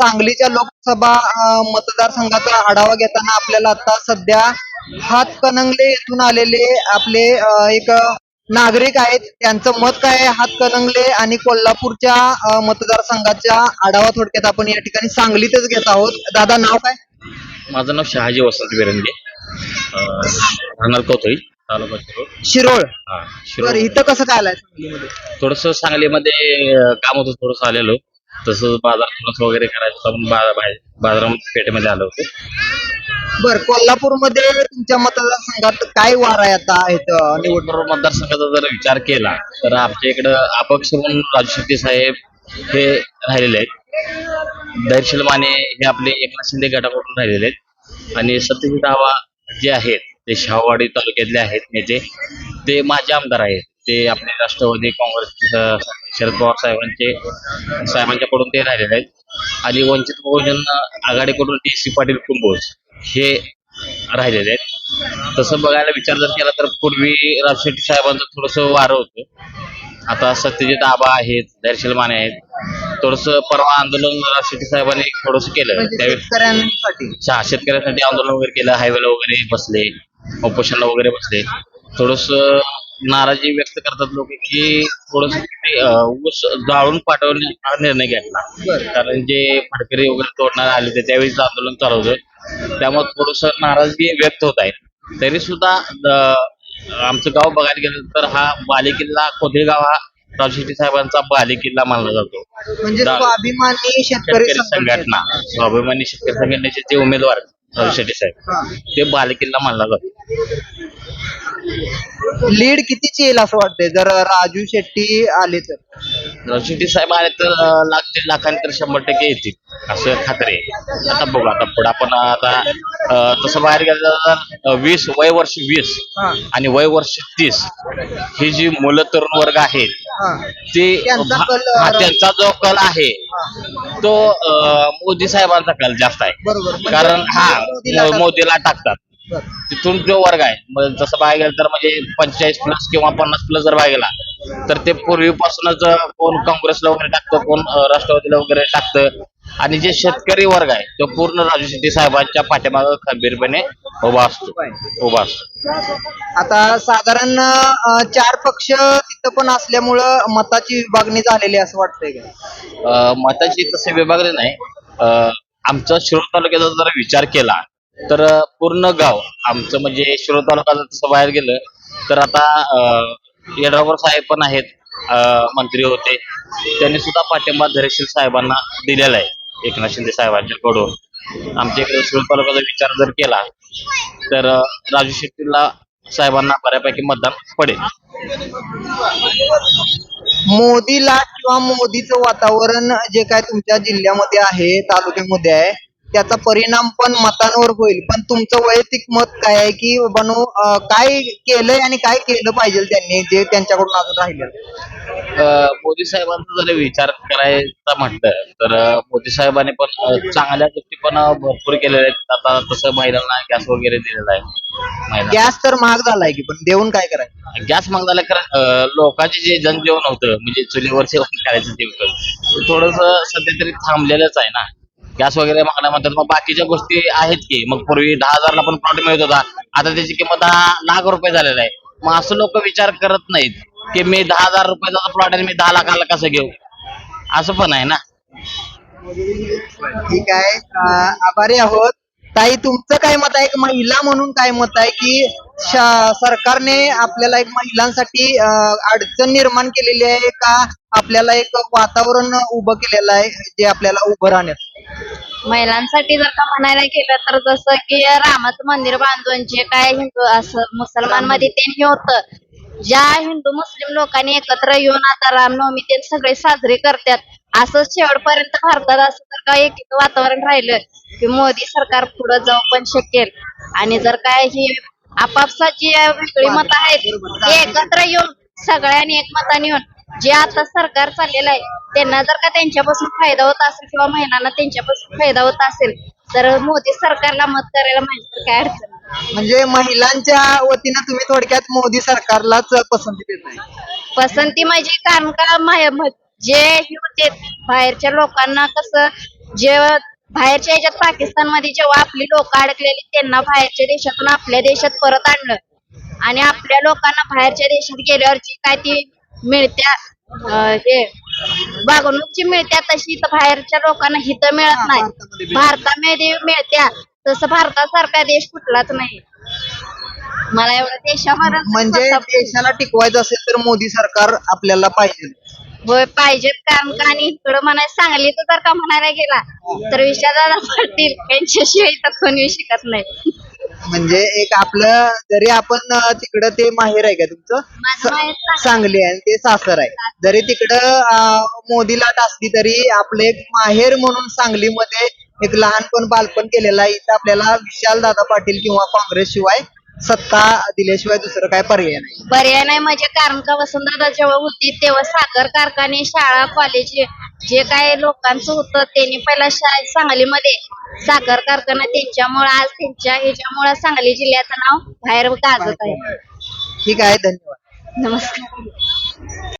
सांगलीच्या लोकसभा मतदारसंघाचा आढावा घेताना आपल्याला आता सध्या हातकणंगले येथून आलेले आपले एक नागरिक आहेत. त्यांचं मत काय आहे? हातकणंगले आणि कोल्हापूरच्या अं, मतदारसंघाचा आढावा थोडक्यात आपण या ठिकाणी सांगलीतच घेत आहोत. दादा नाव काय? माझं नाव शहाजी वसंत बिरंगे. राहणार कोथळी तालुका शिरोळ. शिरोळ? इथं कसं काय आलाय सांगलीमध्ये? थोडस सांगलीमध्ये काम होतं थोडस आलेलो. तसंच बाजार वगैरे करायचं बाहेर बाजारामध्ये पेठेमध्ये आलो होतो. बर कोल्हापूरमध्ये तुमच्या मतदारसंघात काय वार आहे आता इथं निवड निवडणूक मतदारसंघाचा जर विचार केला तर आमच्या इकडं अपक्ष म्हणून राजू शेट्टी साहेब हे राहिलेले आहेत. दर्शील माने हे आपले एकनाथ शिंदे गटाकडून राहिलेले आहेत. आणि सत्यजित आवा जे आहेत ते शाहवाडी तालुक्यातले आहेत नेते ते माझे आमदार आहेत. ते आपले राष्ट्रवादी काँग्रेस शरद पवार साहेबांचे साहेबांच्याकडून ते राहिलेले आहेत. आणि वंचित बहुजन आघाडीकडून डी सी पाटील कुंभोज हे राहिलेले आहेत. तसं बघायला विचार जर केला तर पूर्वी राज शेट्टी साहेबांचं थोडस वारं होतं. आता सत्यजित आबा आहेत दर्शल माने आहेत. थोडस परवा आंदोलन शेट्टी साहेबांनी थोडस केलं. म्हणजे त्यावेळी शेतकऱ्यांसाठी. आंदोलन वगैरे केलं. हायवेला वगैरे बसले उपोषणला वगैरे बसले. थोडस नाराजी व्यक्त करतात लोक की थोडस ऊस जाळून पाठवण्याचा निर्णय घेतला. कारण जे फडकरी वगैरे तोडणार आले होते त्यावेळीच आंदोलन चालू होतं त्यामुळे थोडस नाराजगी व्यक्त होत आहे. तरी सुद्धा आमचं गाव बघायला गेलं तर हा बालेकिल्ला कोधेगाव हा राव शेट्टी साहेबांचा बालेकिल्ला मानला जातो. म्हणजे स्वाभिमानी शेतकरी संघटना. स्वाभिमानी शेतकरी संघटनेचे जे उमेदवार राव शेट्टी साहेब हा. ते बालेकिल्ला मानला जातो. लीड कितीची येईल असं वाटतंय जर राजू शेट्टी आले तर शेट्टी साहेब आले तर अं, लाख दीड लाखांनी तर शंभर टक्के येतील असं खात्री आहे आता बघू आता पुढे आपण आता अं, तसं बाहेर गेलं तर अं, वीस वय वर्ष वीस हा. आणि वय वर्ष तीस ही जी मुलं तरुण वर्ग आहेत हा. ते त्यांचा भा- कल, हा, अं, त्यांचा जो कल आहे हा. तो अं, मोदी साहेबांचा कल जास्त आहे बरोबर म्हणजे कारण हा मोदीला टाकतात. मोदीला टाकतात बरं. तिथून जो वर्ग आहे मग जसं पाहायला गेलं तर म्हणजे पंचेचाळीस प्लस किंवा पन्नास प्लस जर पाहायला गेला तर ते पूर्वीपासूनच कोण काँग्रेसला वगैरे टाकतं कोण राष्ट्रवादीला वगैरे टाकतं. आणि जे शेतकरी वर्ग आहे तो पूर्ण राजू शेट्टी साहेबांच्या पाठीमागे खंबीरपणे उभा असतो. उभा असतो. आता साधारण अं, चार पक्ष तिथं पण असल्यामुळं मताची विभागणी झालेली आहे असं वाटतंय का? अं, मताची तसे विभागले नाही. अं, आमचा शिरोळ तालुक्याचा जर विचार केला तर पूर्ण गाव आमचं म्हणजे शिरोळ तालुका जसं तसं बाहेर गेलं तर आता अं, साहेब पण आहेत मंत्री होते. त्यांनी सुद्धा पाठिंबा धैर्यशील साहेबांना दिलेला आहे एकनाथ शिंदे साहेबांच्याकडून. आमच्या इकडे शिरोळ तालुक्याचा विचार जर केला तर राजू शेट्टीला साहेबांना बऱ्यापैकी मतदान पडेल. मोदीला किंवा मोदीचं वातावरण जे काय तुमच्या जिल्ह्यामध्ये आहे तालुक्यामध्ये आहे त्याचा परिणाम पण मतांवर होईल. पण तुमचं वैयक्तिक मत काय आहे की बनू काय केलंय आणि काय केलं पाहिजे त्यांनी जे त्यांच्याकडून अजून राहिलं अं, मोदी साहेबांचा जर विचार करायचा म्हटलं तर अं, मोदी साहेबांनी पण अं, चांगल्या गोष्टी पण अं, भरपूर केलेल्या आहेत. आता तसं महिलांना गॅस वगैरे दिलेला आहे. महिला गॅस तर महाग झालाय की पण देऊन काय करायचं? गॅस मग झालं कारण लोकांचे जे जनजीवन होतं म्हणजे चुलीवर जेवण करायचं ते होतं. ते थोडस सध्या तरी थांबलेलंच आहे ना. गॅस वगैरे मागण्या म्हणतात. मग बाकीच्या गोष्टी आहेत की मग पूर्वी दहा हजारला पण प्लॉट मिळत होता. आता त्याची किंमत दहा लाख रुपये झालेला आहे. मग असं लोक विचार करत नाहीत की मी दहा हजार रुपयाचा प्लॉट आहे मी दहा लाखाला कसं घेऊ? असं पण आहे ना. ठीक आहे. अं, आभारी आहोत. ताई तुमचं काय मत आहे? एक महिला म्हणून काय मत आहे की शा- सरकारने आपल्याला एक महिलांसाठी अं, अडचण निर्माण केलेली आहे का? आपल्याला एक वातावरण उभं केलेलं आहे जे आपल्याला उभं राहण्यात महिलांसाठी जर का म्हणायला गेलं तर जसं की रामाचं मंदिर बांधून जे काय हिंदू असं मुसलमानमध्ये ते हे होतं. ज्या हिंदू मुस्लिम लोकांनी एकत्र येऊन आता रामनवमी ते सगळे साजरे करतात. असं शेवटपर्यंत भारतात असं जर का एक वातावरण राहिलं की मोदी सरकार पुढे जाऊ पण शकेल. आणि जर काय ही आपापसाची वेगळी मत आहेत ते एकत्र येऊन सगळ्यांनी एकमताने येऊन जे आता सरकार चाललेलं आहे त्यांना जर का त्यांच्यापासून फायदा होत असेल किंवा महिलांना त्यांच्यापासून फायदा होत असेल तर मोदी सरकारला मत करायला माझी तर काय अडचण नाही. म्हणजे महिलांच्या वतीनं तुम्ही थोडक्यात मोदी सरकारलाच पसंती देत आहे पसंती म्हणजे कारण का माय- म- जे हे होते बाहेरच्या लोकांना कसं जे बाहेरच्या ह्याच्यात पाकिस्तानमध्ये जेव्हा आपली लोक अडकलेली त्यांना बाहेरच्या देशातून आपल्या देशात परत आणलं आणि आपल्या लोकांना बाहेरच्या देशात गेल्यावर जी काय ती मिळत्या अं, हे वागणूक जी मिळत्या तशी इथं बाहेरच्या लोकांना हित मिळत नाही. भारतामध्ये मिळत्या तसं भारतासारखा देश कुठलाच नाही. मला एवढं देशामध्ये म्हणजे देशाला टिकवायचं असेल तर मोदी सरकार आपल्याला पाहिजे. होय पाहिजेत कारण का आणि इकडं म्हणायला सांगलीचं जर का म्हणायला गेला तर विषादादा पडतील त्यांच्याशिवाय इथं कोणी शिकत नाही. म्हणजे एक आपलं जरी आपण तिकडं ते माहेर आहे का तुमचं? माहेर सांगली. आहे आणि ते सासर आहे. जरी तिकडं अं, मोदी लाट असली तरी आपलं एक माहेर म्हणून सांगलीमध्ये एक लहानपण बालपण केलेलं आहे. इथं आपल्याला विशाल दादा पाटील किंवा काँग्रेस शिवाय सत्ता दिल्याशिवाय दुसरं काय पर्याय नाही. पर्याय नाही म्हणजे कारण का वसंतदादा जेव्हा होती तेव्हा साखर कारखाने शाळा कॉलेज जे काय लोकांचं होतं त्यांनी पहिला शा- सांगलीमध्ये. साखर कारखाना त्यांच्यामुळे आज त्यांच्या ह्याच्यामुळे सांगली जिल्ह्याचं नाव बाहेर गाजत आहे. ठीक आहे धन्यवाद. नमस्कार.